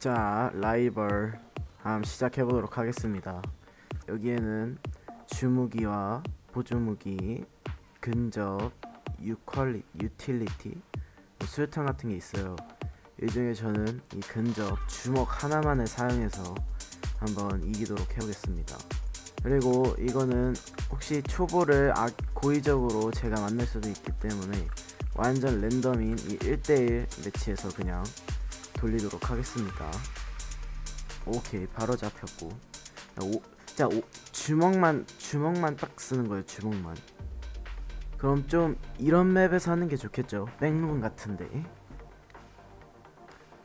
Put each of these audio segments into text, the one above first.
자, 라이벌 함 시작해 보도록 하겠습니다. 여기에는 주무기와 보조무기, 근접, 유퀄리, 유틸리티, 뭐 수류탄 같은 게 있어요. 이 중에 저는 이 근접 주먹 하나만을 사용해서 한번 이기도록 해보겠습니다. 그리고 이거는 혹시 초보를 아, 고의적으로 제가 만날 수도 있기 때문에 완전 랜덤인 이 1대1 매치에서 그냥 돌리도록 하겠습니다. 오케이 바로 잡혔고. 자, 오, 자 오, 주먹만 주먹만 딱 쓰는 거예요 주먹만. 그럼 좀 이런 맵에서 하는 게 좋겠죠? 백룸 같은데.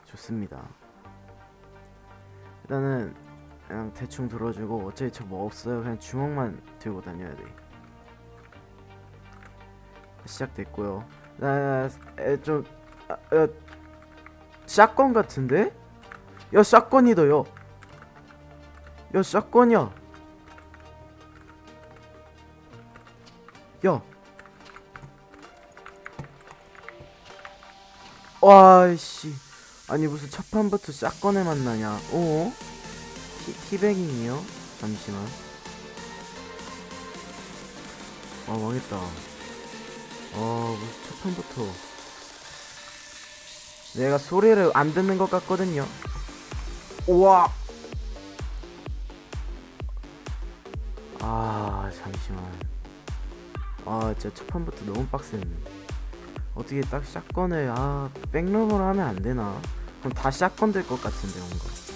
좋습니다. 일단은 그냥 대충 들어주고 어차피 저 뭐 없어요. 그냥 주먹만 들고 다녀야 돼. 시작됐고요. 나좀 아, 아, 샷건 같은데? 야 샷건이다 야. 야 샷건이야. 야. 와씨. 아니 무슨 첫 판부터 샷건을 만나냐? 어? 티, 티백이요? 잠시만. 아 망했다. 아 무슨 첫 판부터. 내가 소리를 안 듣는 것 같거든요. 우와. 아 잠시만. 아 진짜 첫 판부터 너무 빡센. 어떻게 딱 샷건을 아 백룸으로 하면 안 되나? 그럼 다 샷건 될 것 같은데 뭔가. 씨.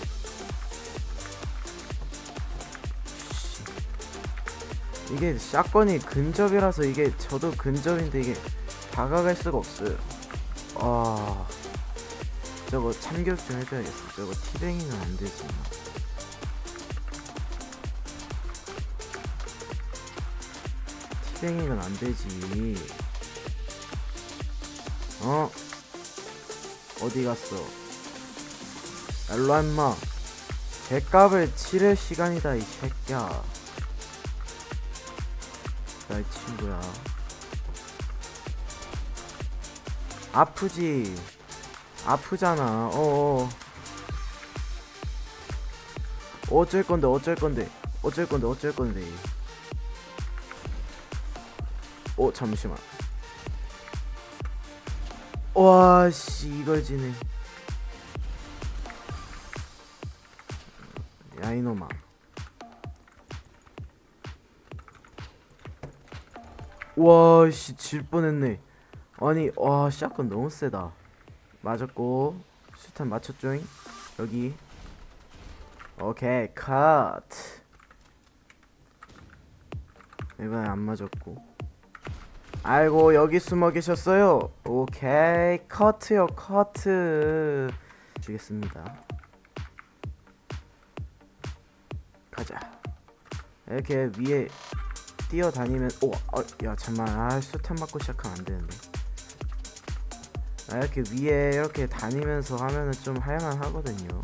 이게 샷건이 근접이라서 이게 저도 근접인데 이게 다가갈 수가 없어요. 아. 저거 참교육 좀 해줘야겠어. 저거 티뱅이는 안 되지. 티뱅이는 안 되지. 어? 어디 갔어? 일로와 임마. 개값을 치를 시간이다 이 새끼야. 나이 친구야. 아프지? 아프잖아. 어어. 어쩔 건데 어쩔 건데 어쩔 건데 어쩔 건데. 어 잠시만. 와 씨 이걸 지네. 야 이놈아. 와 씨 질 뻔했네. 아니 와 샷건 너무 세다. 맞았고 수탄 맞췄죠잉? 여기. 오케이 컷. 이번엔 안 맞았고. 아이고 여기 숨어 계셨어요. 오케이 커트요 커트. 주겠습니다. 가자. 이렇게 위에 뛰어다니면 오야 잠만 아 수탄 맞고 시작하면 안 되는데. 아, 이렇게 위에 이렇게 다니면서 하면은 좀 할만 하거든요.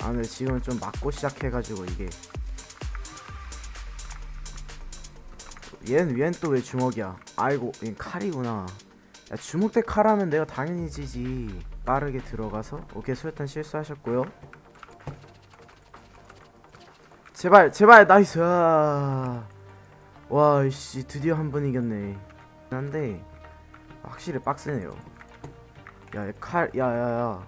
아 근데 지금 좀 맞고 시작해가지고 이게 얘는 얘는 또 왜 주먹이야? 아이고 얘 칼이구나. 야 주먹 대 칼하면 내가 당연히 지지. 빠르게 들어가서 오케이 수류탄 실수하셨고요. 제발 제발 나이스. 와씨 드디어 한 번 이겼네. 한데 확실히 빡세네요. 야, 칼, 야, 야, 야.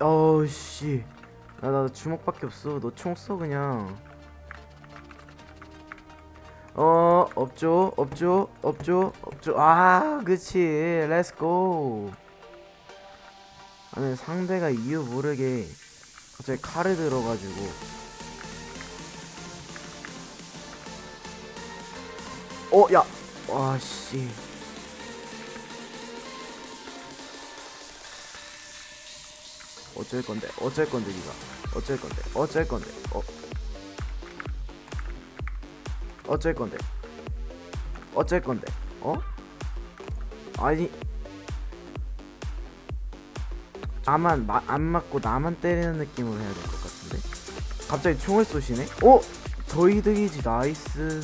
어우, 씨. 나, 나 주먹밖에 없어. 너 총 써, 그냥. 어, 없죠, 없죠, 없죠, 없죠. 아, 그치. 렛츠고. 아니, 상대가 이유 모르게 갑자기 칼을 들어가지고. 어, 야, 와, 씨. 어쩔 건데, 어쩔 건데, 니가. 어쩔 건데, 어쩔 건데, 어. 어쩔 건데. 어쩔 건데, 어? 아니. 나만, 마, 안 맞고 나만 때리는 느낌으로 해야 될 것 같은데? 갑자기 총을 쏘시네? 어? 더 이득이지, 나이스.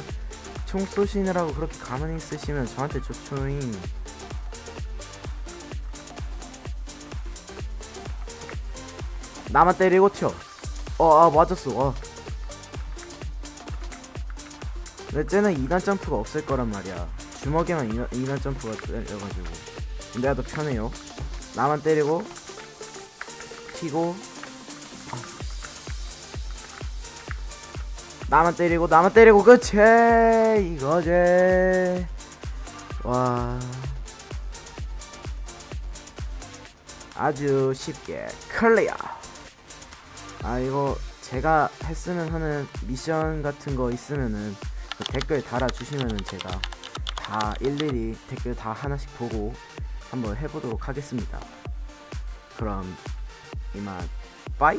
총 쏘시느라고 그렇게 가만히 있으시면 저한테 조초잉. 나만 때리고 튀어. 어아 맞았어. 와. 근데 쟤는 2단 점프가 없을 거란 말이야. 주먹에만 2단, 2단 점프가 때려가지고. 내가 더 편해요. 나만 때리고 튀고 나만 때리고 나만 때리고 그치 이거지 와. 아주 쉽게 클리어. 아 이거 제가 했으면 하는 미션 같은 거 있으면은 그 댓글 달아주시면은 제가 다 일일이 댓글 다 하나씩 보고 한번 해보도록 하겠습니다. 그럼 이만. 빠이